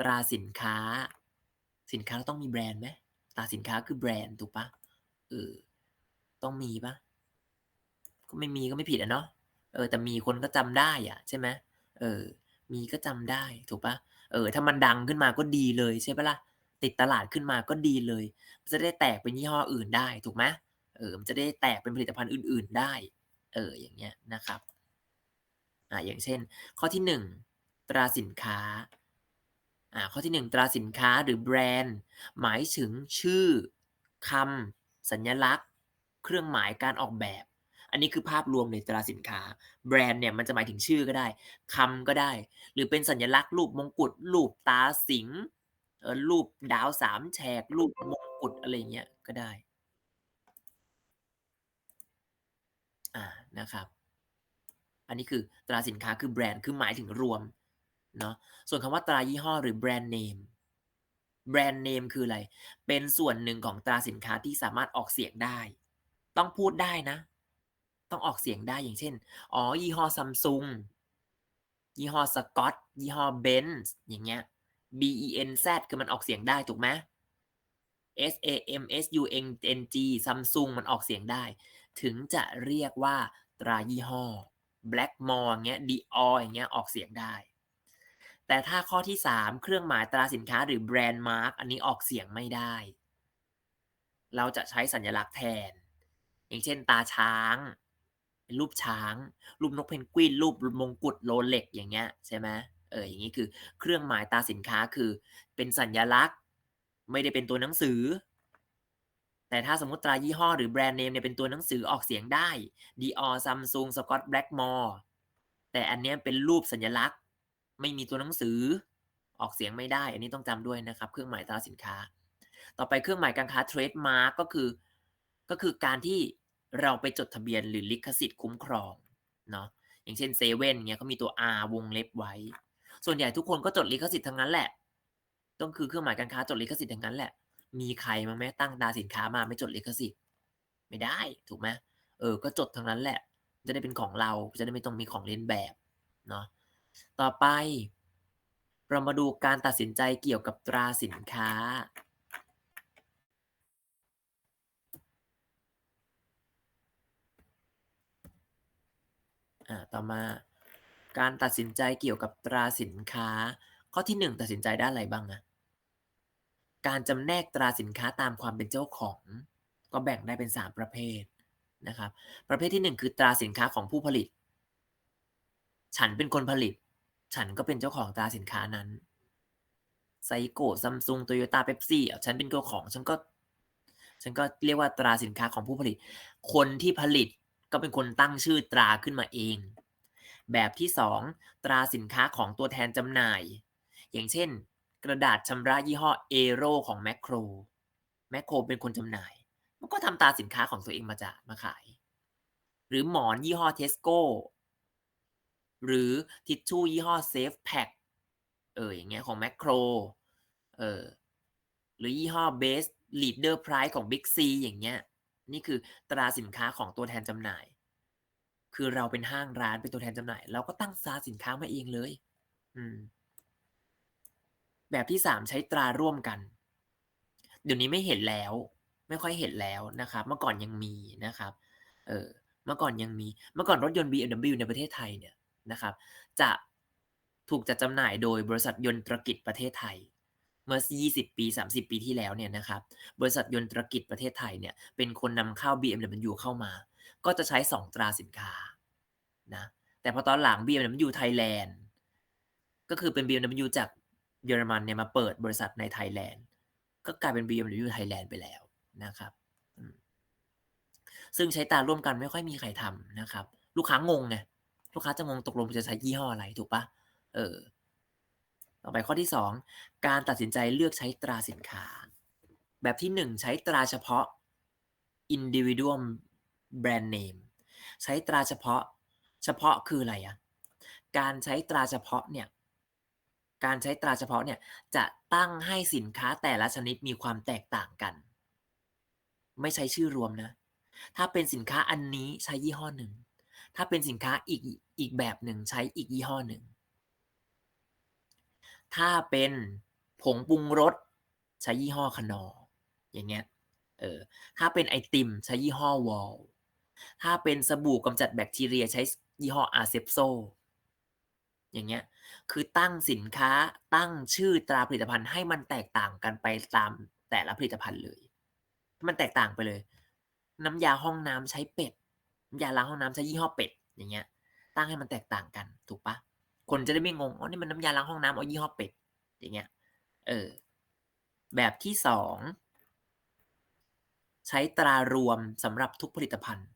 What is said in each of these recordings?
ตราสินค้า สินค้าต้องมีแบรนด์ไหมตราสินค้าคือแบรนด์ถูกปะเออต้องมีปะก็ไม่มีก็ไม่ผิดอะเนาะเออ แต่มีคนก็จำได้อะใช่ไหมเออ มีก็จำได้ถูกปะเออ ถ้ามันดังขึ้นมาก็ดีเลยใช่ปะล่ะติดตลาดขึ้นมาก็ดีเลยจะได้แตกเป็นยี่ห้ออื่นได้ถูกไหมเออมันจะได้แตกเป็นผลิตภัณฑ์อื่น ๆได้ เอออย่างเงี้ยนะครับอ่าอย่างเช่น ข้อที่หนึ่งตราสินค้า ข้อที่หนึ่งตราสินค้าหรือแบรนด์ หมายถึงชื่อคำสัญลักษณ์ เครื่องหมายการออกแบบ อันนี้คือภาพรวมในตราสินค้า แบรนด์เนี่ยมันจะหมายถึงชื่อก็ได้คำก็ได้ หรือเป็นสัญลักษณ์รูปมงกุฎรูปตาสิงรูปดาวสามแฉกรูปมงกุฎอะไรเงี้ยก็ได้อ่านะครับ อันนี้คือตราสินค้าคือแบรนด์คือหมายถึงรวม เนาะส่วนคำว่าตรายี่ห้อหรือแบรนด์เนมแบรนด์เนมคืออะไร เป็นส่วนหนึ่งของตราสินค้าที่สามารถออกเสียงได้ ต้องพูดได้นะ ต้องออกเสียงได้อย่างเช่น อ๋อ ยี่ห้อซัมซุง ยี่ห้อสกอต ยี่ห้อเบนซ์ อย่างเงี้ย B E N Z คือมันออกเสียงได้ถูกไหม S A M S U N N G ซัมซุงมันออกเสียงได้ ถึงจะเรียกว่าตรายี่ห้อ Blackmore อย่างเงี้ย Dior อย่างเงี้ย ออกเสียงได้ แต่ถ้าข้อที่ 3 เครื่องหมายตราสินค้าหรือแบรนด์มาร์กอันนี้ออกเสียงไม่ได้ เราจะใช้สัญลักษณ์แทน อย่างเช่นตาช้างเป็นรูปช้าง รูปนกเพนกวิน รูปมงกุฎโรเล็กอย่างเงี้ยใช่ไหมเอออย่างนี้คือเครื่องหมายตราสินค้าคือเป็นสัญลักษณ์ ไม่ได้เป็นตัวหนังสือ แต่ถ้าสมมติตรายี่ห้อหรือแบรนด์เนมเนี่ยเป็นตัวหนังสือออกเสียงได้ Dior Samsung Scott Blackmore แต่อันเนี้ยเป็นรูปสัญลักษณ์ ไม่มีตัวหนังสือ ออกเสียงไม่ได้ อันนี้ต้องจำด้วยนะครับ เครื่องหมายตราสินค้า ต่อไปเครื่องหมายการค้า trademark ก็คือ ก็คือการที่เราไปจดทะเบียนหรือลิขสิทธิ์คุ้มครองเนาะอย่างเช่นเซเว่นเนี่ยเขามีตัว R วงเล็บไว้ ส่วนใหญ่ทุกคนก็จดลิขสิทธิ์ทั้งนั้นแหละ ต้องคือเครื่องหมายการค้าจดลิขสิทธิ์ทั้งนั้นแหละ มีใครมาแม้ตั้งตาสินค้ามาไม่จดลิขสิทธิ์ ไม่ได้ถูกไหมเออ ก็จดทั้งนั้นแหละ จะได้เป็นของเรา จะได้ไม่ต้องมีของเลียนแบบเนาะ ต่อไป เรามาดูการตัดสินใจเกี่ยวกับตราสินค้าอ่าต่อมา การตัดสินใจเกี่ยวกับตราสินค้า ข้อที่หนึ่งตัดสินใจได้อะไรบ้างนะการจำแนกตราสินค้าตามความเป็นเจ้าของ ก็แบ่งได้เป็น 3 ประเภทนะครับ ประเภทที่ 1 คือตราสินค้าของผู้ผลิต ฉันเป็นคนผลิต ฉันก็เป็นเจ้าของตราสินค้านั้นไซโกซัมซุงโตโยต้าเป๊ปซี่ฉันเป็นเจ้าของ ฉันก็ ฉันก็เรียกว่าตราสินค้าของผู้ผลิต คนที่ผลิตก็เป็นคนตั้งชื่อตราขึ้นมาเอง แบบที่ 2 ตราสินค้าของตัวแทนจำหน่าย อย่างเช่น กระดาษชำระยี่ห้อเอโรของแมคโครแมคโครเป็นคนจำหน่าย มันก็ทำตาสินค้าของตัวเองมาจากมาขาย หรือหมอนยี่ห้อเทสโก้ หรือทิชชู่ยี่ห้อเซฟแพ็คเอออย่างเงี้ยของแมคโครเออหรือยี่ห้อเบสลีดเดอร์ไพรส์ของบิ๊กซีอย่างเงี้ยนี่คือตราสินค้าของตัวแทนจำหน่าย คือเราเป็นห้างร้านเป็นตัวแทนจำหน่าย เราก็ตั้งตราสินค้ามาเองเลย อืม แบบที่สามใช้ตราร่วมกัน เดี๋ยวนี้ไม่เห็นแล้ว ไม่ค่อยเห็นแล้วนะครับ เมื่อก่อนยังมีนะครับ เออเมื่อก่อนยังมี เมื่อก่อนรถยนต์ BMW ในประเทศไทยเนี่ย นะครับ จะถูกจัดจำหน่ายโดยบริษัทยนตรกิจประเทศไทย เมื่อ 20 ปี 30 ปีที่แล้วเนี่ยนะครับ บริษัทยนตรกิจประเทศไทยเนี่ยเป็นคนนำเข้า BMW เข้ามา ก็จะใช้ 2 ตราสินค้านะแต่พอตอนหลัง BMW Thailand ก็คือเป็น BMW จากเยอรมันเนี่ยมาเปิดบริษัทในไทยแลนด์ก็กลายเป็น BMW Thailand ไปแล้วนะครับ ซึ่งใช้ตาร่วมกันไม่ค่อยมีใครทำนะครับ ลูกค้างงไง ลูกค้าจะงงตกลงจะใช้ยี่ห้ออะไรถูกปะเออ ต่อไปข้อที่ 2 การตัดสินใจเลือกใช้ตราสินค้า แบบที่ 1 ใช้ตราเฉพาะ individual brand name ใช้ตราเฉพาะ เฉพาะคืออะไรอะการใช้ตราเฉพาะเนี่ยการใช้ตราเฉพาะเนี่ยจะตั้งให้สินค้าแต่ละชนิดมีความแตกต่างกัน ไม่ใช้ชื่อรวมนะ ถ้าเป็นสินค้าอันนี้ใช้ยี่ห้อหนึ่ง ถ้าเป็นสินค้าอีกอีกแบบหนึ่งใช้อีกยี่ห้อหนึ่ง ถ้าเป็นผงปรุงรสใช้ยี่ห้อคนออย่างเงี้ย เออ ถ้าเป็นไอติม ใช้ยี่ห้อวอล ถ้าเป็นสบู่กำจัดแบคทีเรียใช้ยี่ห้ออาเซปโซ อย่างเงี้ย คือตั้งสินค้าตั้งชื่อตราผลิตภัณฑ์ให้มันแตกต่างกันไปตามแต่ละผลิตภัณฑ์เลย มันแตกต่างไปเลย น้ำยาห้องน้ำใช้เป็ด ยาล้างห้องน้ำใช้ยี่ห้อเป็ดอย่างเงี้ย ตั้งให้มันแตกต่างกัน ถูกปะคนจะได้ไม่งงอ๋อนี่มันน้ำยาล้างห้องน้ำเอายี่ห้อเป็ดอย่างเงี้ย เออ แบบที่สองใช้ตรารวมสำหรับทุกผลิตภัณฑ์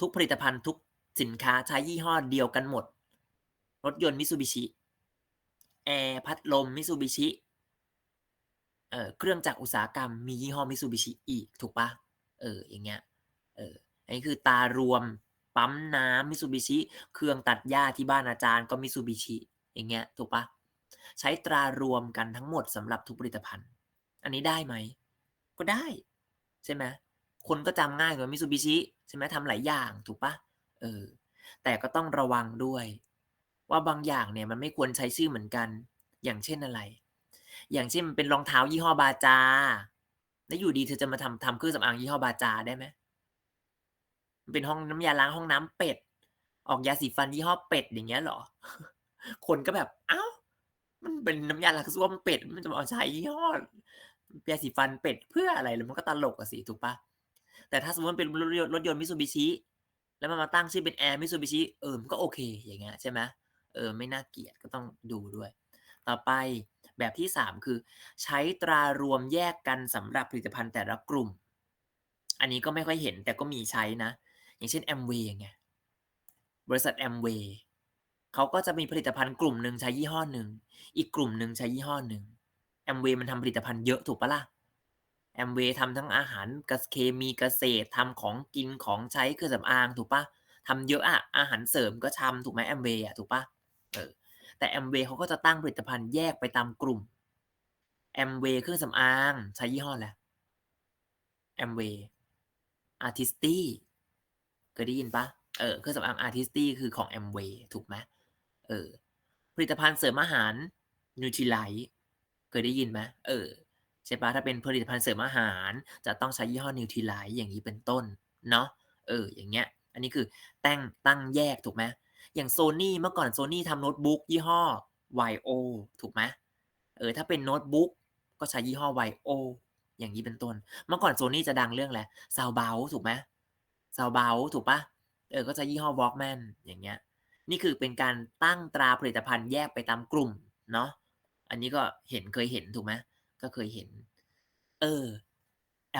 ทุกผลิตภัณฑ์ทุกสินค้าใช้ยี่ห้อเดียวกันหมด รถยนต์มิซูบิชิแอร์พัดลมมิซูบิชิเออเครื่องจักรอุตสาหกรรมมียี่ห้อมิซูบิชิอีก ถูกปะเอออย่างเงี้ย เอออันนี้คือตารวมปั๊มน้ำมิซูบิชิ เครื่องตัดหญ้าที่บ้านอาจารย์ก็มิซูบิชิอย่างเงี้ยถูกปะใช้ตรารวมกันทั้งหมดสำหรับทุกผลิตภัณฑ์ อันนี้ได้ไหม ก็ได้ ใช่ไหมคนก็จำง่ายกว่ามิซูบิชิใช่ไหมทำหลายอย่างถูกปะเออแต่ก็ต้องระวังด้วย ว่าบางอย่างเนี่ยมันไม่ควรใช้ชื่อเหมือนกัน อย่างเช่นอะไร อย่างเช่นมันเป็นรองเท้ายี่ห้อบาจา แล้วอยู่ดีเธอจะมาทำทำเครื่องสำอางยี่ห้อบาจาได้ไหม มันเป็นห้องน้ำยาล้างห้องน้ำเป็ด ออกยาสีฟันยี่ห้อเป็ดอย่างเงี้ยเหรอ คนก็แบบอ้าวมันเป็นน้ำยาล้างส้วมเป็ด มันจะมาเอาใช้ยี่ห้อยาสีฟันเป็ดเพื่ออะไรแล้วมันก็ตลกอะสิถูกปะแต่ถ้าสมมติมันเป็นรถยนต์มิซูบิชิแล้วมันมาตั้งชื่อเป็นแอร์มิซูบิชิเออมันก็โอเคอย่างเงี้ยใช่ไหมเออไม่น่าเกลียดก็ต้องดูด้วย ต่อไปแบบที่สามคือ ใช้ตรารวมแยกกันสำหรับผลิตภัณฑ์แต่ละกลุ่ม อันนี้ก็ไม่ค่อยเห็นแต่ก็มีใช้นะ อย่างเช่น Amway ไงบริษัท Amway เขาก็จะมีผลิตภัณฑ์กลุ่มหนึ่งใช้ยี่ห้อหนึ่งอีกกลุ่มหนึ่งใช้ยี่ห้อหนึ่ง Amway มันทำผลิตภัณฑ์เยอะถูกปะล่ะ Amway ทำทั้งอาหารกเคมีเกษตรทำของกินของใช้เครื่องสำอางถูกปะทำเยอะอะอาหารเสริมก็ทำถูกไหม Amway อะถูกปะเออแต่ Amway เขาก็จะตั้งผลิตภัณฑ์แยกไปตามกลุ่ม Amway เครื่องสำอางใช้ยี่ห้อแหละแอะไร Amway Artisty เคยได้ยินปะเออเครื่องสำอาง Artisty คือของ Amway ถูกไหมเออ ผลิตภัณฑ์เสริมอาหาร Nutrilite เคยได้ยินไหมเออใช่ปะถ้าเป็นผลิตภัณฑ์เสริมอาหาร จะต้องใช้ยี่ห้อ Nutrilite อย่างนี้เป็นต้นเนาะเออ อย่างเงี้ย อันนี้คือแต่งตั้งแยกถูกไหมอย่าง Sony เมื่อก่อน Sony ทำโน้ตบุ๊กยี่ห้อ YO ถูกไหมเออถ้าเป็นโน้ตบุ๊กก็ใช้ยี่ห้อ YO อย่างนี้เป็นต้น เมื่อก่อน Sony จะดังเรื่องอะไร Sound b o u ถูกไหม Sound b o u ถูกปะเออก็จะยี่ห้อ Walkman อย่างเงี้ย นี่คือเป็นการตั้งตราผลิตภัณฑ์แยกไปตามกลุ่มเนาะอันนี้ก็เห็นเคยเห็นถูกไหมก็เคยเห็น เออ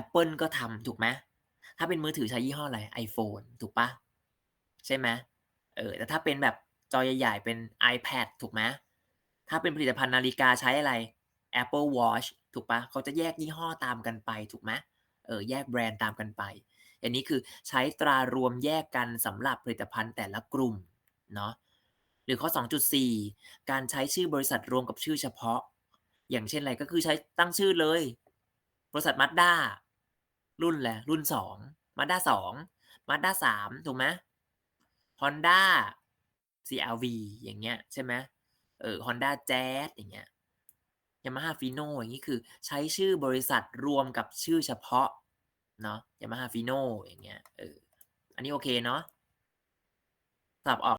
Apple ก็ทำถูกไหมถ้าเป็นมือถือใช้ยี่ห้ออะไร iPhone ถูกปะใช่ไหมเออแต่ถ้าเป็นแบบจอใหญ่ๆเป็น iPad ถูกไหมถ้าเป็นผลิตภัณฑ์นาฬิกาใช้อะไร Apple Watch ถูกปะเขาจะแยกยี่ห้อตามกันไปถูกไหมเออแยกแบรนด์ตามกันไป อันนี้คือใช้ตรารวมแยกกันสำหรับผลิตภัณฑ์แต่ละกลุ่มเนาะหรือข้อ 2.4 การใช้ชื่อบริษัทรวมกับชื่อเฉพาะ อย่างเช่นอะไรก็คือใช้ตั้งชื่อเลย บริษัท Mazda รุ่นแหละรุ่น2 Mazda 2 Mazda 3ถูกไหม Honda CRV อย่างเงี้ยใช่ไหมเออ Honda Jazz อย่างเงี้ย Yamaha Fino อย่างนี้คือใช้ชื่อบริษัทรวมกับชื่อเฉพาะ เนาะ Yamaha Fino อย่างเงี้ยเอออันนี้โอเคเนาะสอบออก